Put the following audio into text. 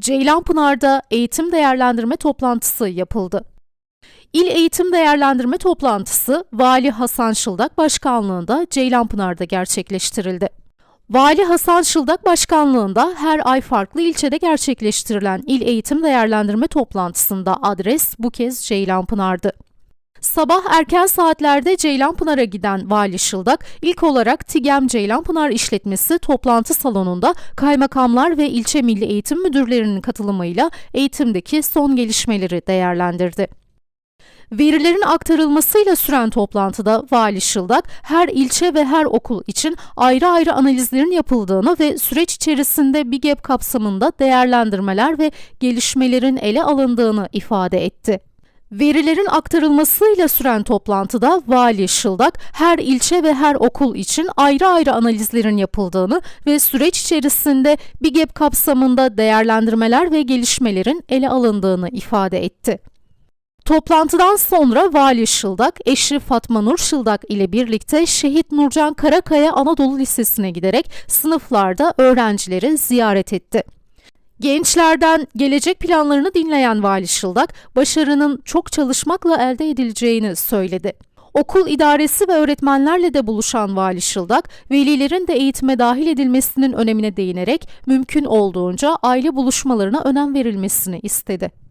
Ceylanpınar'da eğitim değerlendirme toplantısı yapıldı. İl Eğitim Değerlendirme Toplantısı Vali Hasan Şıldak başkanlığında Ceylanpınar'da gerçekleştirildi. Vali Hasan Şıldak başkanlığında her ay farklı ilçede gerçekleştirilen İl Eğitim Değerlendirme Toplantısında adres bu kez Ceylanpınar'dı. Sabah erken saatlerde Ceylanpınar'a giden Vali Şıldak ilk olarak TİGEM Ceylanpınar İşletmesi toplantı salonunda kaymakamlar ve ilçe milli eğitim müdürlerinin katılımıyla eğitimdeki son gelişmeleri değerlendirdi. Verilerin aktarılmasıyla süren toplantıda Vali Şıldak her ilçe ve her okul için ayrı ayrı analizlerin yapıldığını ve süreç içerisinde BİGEP kapsamında değerlendirmeler ve gelişmelerin ele alındığını ifade etti. Verilerin aktarılmasıyla süren toplantıda Vali Şıldak her ilçe ve her okul için ayrı ayrı analizlerin yapıldığını ve süreç içerisinde BİGEP kapsamında değerlendirmeler ve gelişmelerin ele alındığını ifade etti. Toplantıdan sonra Vali Şıldak, eşi Fatma Nur Şıldak ile birlikte Şehit Nurcan Karakaya Anadolu Lisesi'ne giderek sınıflarda öğrencileri ziyaret etti. Gençlerden gelecek planlarını dinleyen Vali Şıldak, başarının çok çalışmakla elde edileceğini söyledi. Okul idaresi ve öğretmenlerle de buluşan Vali Şıldak, velilerin de eğitime dahil edilmesinin önemine değinerek mümkün olduğunca aile buluşmalarına önem verilmesini istedi.